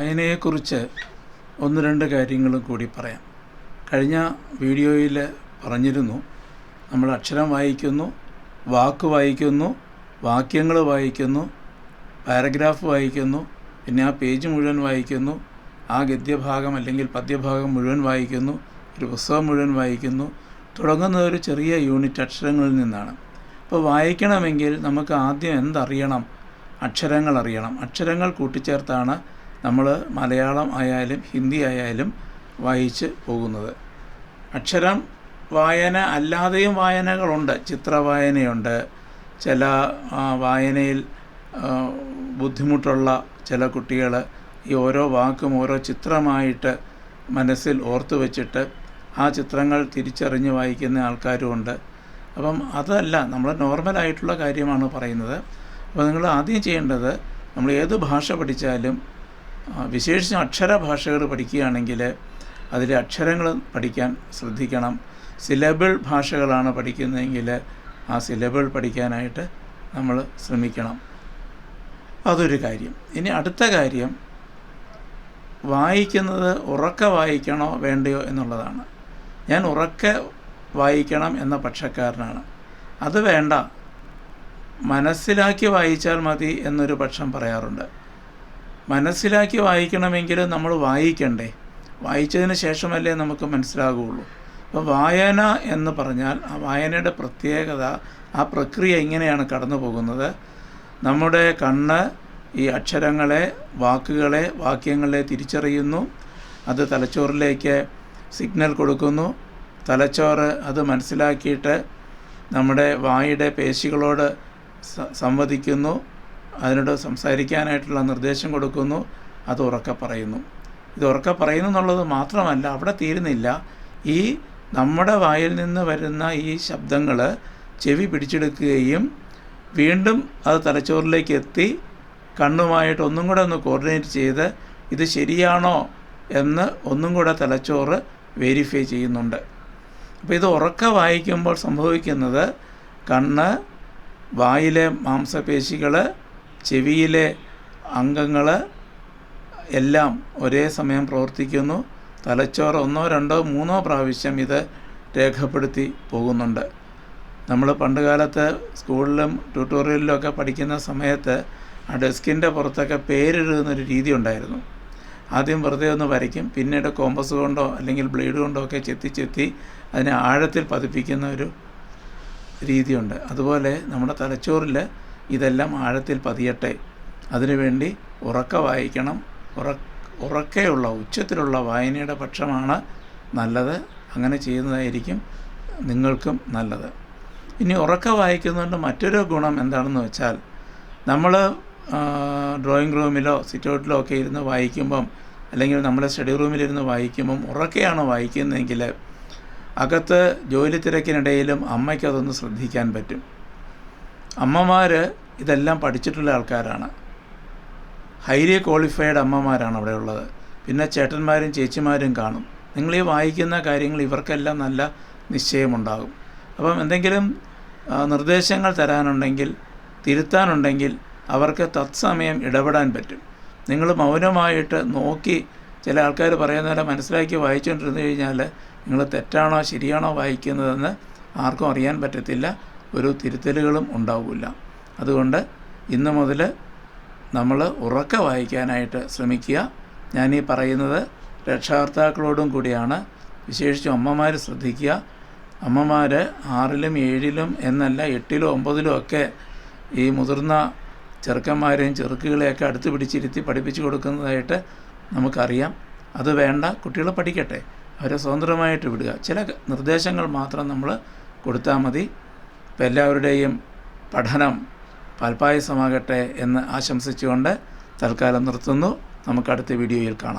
വായനയെക്കുറിച്ച് ഒന്ന് രണ്ട് കാര്യങ്ങളും കൂടി പറയാം. കഴിഞ്ഞ വീഡിയോയിൽ പറഞ്ഞിരുന്നു നമ്മൾ അക്ഷരം വായിക്കുന്നു വാക്ക് വായിക്കുന്നു വാക്യങ്ങൾ വായിക്കുന്നു പാരഗ്രാഫ് വായിക്കുന്നു പിന്നെ ആ പേജ് മുഴുവൻ വായിക്കുന്നു ആ ഗദ്യഭാഗം അല്ലെങ്കിൽ പദ്യഭാഗം മുഴുവൻ വായിക്കുന്നു ഒരു പുസ്തകം മുഴുവൻ വായിക്കുന്നു തുടങ്ങുന്ന ഒരു ചെറിയ യൂണിറ്റ് അക്ഷരങ്ങളിൽ നിന്നാണ്. അപ്പോൾ വായിക്കണമെങ്കിൽ നമുക്ക് ആദ്യം എന്തറിയണം? അക്ഷരങ്ങൾ അറിയണം. അക്ഷരങ്ങൾ കൂട്ടിച്ചേർത്താണ് നമ്മൾ മലയാളം ആയാലും ഹിന്ദി ആയാലും വായിച്ച് പോകുന്നത്. അക്ഷരം വായന അല്ലാതെയും വായനകളുണ്ട്. ചിത്രവായനയുണ്ട്. ചില വായനയിൽ ബുദ്ധിമുട്ടുള്ള ചില കുട്ടികൾ ഈ ഓരോ വാക്കും ഓരോ ചിത്രമായിട്ട് മനസ്സിൽ ഓർത്തു വെച്ചിട്ട് ആ ചിത്രങ്ങൾ തിരിച്ചറിഞ്ഞ് വായിക്കുന്ന ആൾക്കാരുമുണ്ട് അപ്പം അതല്ല നമ്മൾ നോർമലായിട്ടുള്ള കാര്യമാണ് പറയുന്നത്. അപ്പോൾ നിങ്ങൾ ആദ്യം ചെയ്യേണ്ടത് നമ്മൾ ഏത് ഭാഷ പഠിച്ചാലും വിശേഷിച്ചും അക്ഷര ഭാഷകൾ പഠിക്കുകയാണെങ്കിൽ അതിലെ അക്ഷരങ്ങൾ പഠിക്കാൻ ശ്രദ്ധിക്കണം. സിലബിൾ ഭാഷകളാണ് പഠിക്കുന്നതെങ്കിൽ ആ സിലബിൾ പഠിക്കാനായിട്ട് നമ്മൾ ശ്രമിക്കണം. അതൊരു കാര്യം. ഇനി അടുത്ത കാര്യം വായിക്കുന്നത് ഉറക്ക വായിക്കണോ വേണ്ടയോ എന്നുള്ളതാണ്. ഞാൻ ഉറക്ക വായിക്കണം എന്ന പക്ഷക്കാരനാണ്. അത് വേണ്ട. മനസ്സിലാക്കി വായിച്ചാൽ മതി എന്നൊരു പക്ഷം പറയാറുണ്ട്. മനസ്സിലാക്കി വായിക്കണമെങ്കിൽ നമ്മൾ വായിക്കണ്ടേ? വായിച്ചതിന് ശേഷമല്ലേ നമുക്ക് മനസ്സിലാകുള്ളൂ. അപ്പോൾ വായന എന്ന് പറഞ്ഞാൽ ആ വായനയുടെ പ്രത്യേകത ആ പ്രക്രിയ എങ്ങനെയാണ് കടന്നു പോകുന്നത്? നമ്മുടെ കണ്ണ് ഈ അക്ഷരങ്ങളെ വാക്കുകളെ വാക്യങ്ങളെ തിരിച്ചറിയുന്നു. അത് തലച്ചോറിലേക്ക് സിഗ്നൽ കൊടുക്കുന്നു. തലച്ചോറ് അത് മനസ്സിലാക്കിയിട്ട് നമ്മുടെ വായുടെ പേശികളോട് സംവദിക്കുന്നു. അതിനോട് സംസാരിക്കാനായിട്ടുള്ള നിർദ്ദേശം കൊടുക്കുന്നു. അത് ഉറക്കെ പറയുന്നു. ഇത് ഉറക്കെ പറയുന്നു എന്നുള്ളത് മാത്രമല്ല അവിടെ തീരുന്നില്ല. ഈ നമ്മുടെ വായിൽ നിന്ന് വരുന്ന ഈ ശബ്ദങ്ങൾ ചെവി പിടിച്ചെടുക്കുകയും വീണ്ടും അത് തലച്ചോറിലേക്ക് എത്തി കണ്ണുമായിട്ട് ഒന്നും കൂടെ ഒന്ന് കോർഡിനേറ്റ് ചെയ്ത് ഇത് ശരിയാണോ എന്ന് ഒന്നും കൂടെ തലച്ചോറ് വെരിഫൈ ചെയ്യുന്നുണ്ട്. അപ്പോൾ ഇത് ഉറക്ക വായിക്കുമ്പോൾ സംഭവിക്കുന്നത് കണ്ണ് വായിലെ മാംസപേശികൾ ചെവിയിലെ അംഗങ്ങൾ എല്ലാം ഒരേ സമയം പ്രവർത്തിക്കുന്നു. തലച്ചോറ് ഒന്നോ രണ്ടോ മൂന്നോ പ്രാവശ്യം ഇത് രേഖപ്പെടുത്തി പോകുന്നുണ്ട്. നമ്മൾ പണ്ട് കാലത്ത് സ്കൂളിലും ട്യൂട്ടോറിയലിലും ഒക്കെ പഠിക്കുന്ന സമയത്ത് ആ ഡെസ്കിന്റെ പുറത്തൊക്കെ പേരെഴുതുന്നൊരു രീതി ഉണ്ടായിരുന്നു. ആദ്യം വെറുതെ ഒന്ന് വരയ്ക്കും. പിന്നീട് കോമ്പസ് കൊണ്ടോ അല്ലെങ്കിൽ ബ്ലേഡ് കൊണ്ടോ ഒക്കെ ചെത്തി ചെത്തി അതിനെ ആഴത്തിൽ പതിപ്പിക്കുന്ന ഒരു രീതിയുണ്ട്. അതുപോലെ നമ്മുടെ തലച്ചോറിൽ ഇതെല്ലാം ആഴത്തിൽ പതിയട്ടെ. അതിനുവേണ്ടി ഉറക്ക വായിക്കണം. ഉറ ഉറക്കെയുള്ള ഉച്ചത്തിലുള്ള വായനയുടെ പക്ഷമാണ് നല്ലത്. അങ്ങനെ ചെയ്യുന്നതായിരിക്കും നിങ്ങൾക്കും നല്ലത്. ഇനി ഉറക്ക വായിക്കുന്നതുകൊണ്ട് മറ്റൊരു ഗുണം എന്താണെന്ന് വെച്ചാൽ നമ്മൾ ഡ്രോയിങ് റൂമിലോ സിറ്റൗട്ടിലോ ഒക്കെ ഇരുന്ന് വായിക്കുമ്പം അല്ലെങ്കിൽ നമ്മൾ സ്റ്റഡി റൂമിലിരുന്ന് വായിക്കുമ്പം ഉറക്കെയാണ് വായിക്കുന്നതെങ്കിൽ അകത്ത് ജോലി തിരക്കിനിടയിലും അമ്മയ്ക്കതൊന്ന് ശ്രദ്ധിക്കാൻ പറ്റും. അമ്മമാർ ഇതെല്ലാം പഠിച്ചിട്ടുള്ള ആൾക്കാരാണ്. ഹൈലി ക്വാളിഫൈഡ് അമ്മമാരാണ് അവിടെ ഉള്ളത്. പിന്നെ ചേട്ടന്മാരും ചേച്ചിമാരും കാണും. നിങ്ങൾ ഈ വായിക്കുന്ന കാര്യങ്ങൾ ഇവർക്കെല്ലാം നല്ല നിശ്ചയമുണ്ടാകും. അപ്പം എന്തെങ്കിലും നിർദ്ദേശങ്ങൾ തരാനുണ്ടെങ്കിൽ തിരുത്താനുണ്ടെങ്കിൽ അവർക്ക് തത്സമയം ഇടപെടാൻ പറ്റും. നിങ്ങൾ മൗനമായിട്ട് നോക്കി ചില ആൾക്കാർ പറയുന്ന പോലെ മനസ്സിലാക്കി വായിച്ചുകൊണ്ടിരുന്നു കഴിഞ്ഞാൽ നിങ്ങൾ തെറ്റാണോ ശരിയാണോ വായിക്കുന്നതെന്ന് ആർക്കും അറിയാൻ പറ്റത്തില്ല. ഒരു തിരുത്തലുകളും ഉണ്ടാവില്ല. അതുകൊണ്ട് ഇന്ന് മുതൽ നമ്മൾ ഉറക്കെ വായിക്കാനായിട്ട് ശ്രമിക്കുക. ഞാനീ പറയുന്നത് രക്ഷാകർത്താക്കളോടും കൂടിയാണ്. വിശേഷിച്ചും അമ്മമാർ ശ്രദ്ധിക്കുക. അമ്മമാർ ആറിലും ഏഴിലും എന്നല്ല എട്ടിലും ഒമ്പതിലും ഒക്കെ ഈ മുതിർന്ന ചെറുക്കന്മാരെയും ചെറുക്കുകളെയൊക്കെ അടുത്ത് പിടിച്ചിരുത്തി പഠിപ്പിച്ചു കൊടുക്കുന്നതായിട്ട് നമുക്കറിയാം. അത് വേണ്ട കുട്ടികൾ പഠിക്കട്ടെ. അവരെ സ്വതന്ത്രമായിട്ട് വിടുക. ചില നിർദ്ദേശങ്ങൾ മാത്രം നമ്മൾ കൊടുത്താൽ മതി. എല്ലാവരുടെയും പഠനം പാൽപ്പായസമാകട്ടെ എന്ന് ആശംസിച്ചുകൊണ്ട് തൽക്കാലം നിർത്തുന്നു. നമുക്ക് അടുത്ത വീഡിയോയിൽ കാണാം.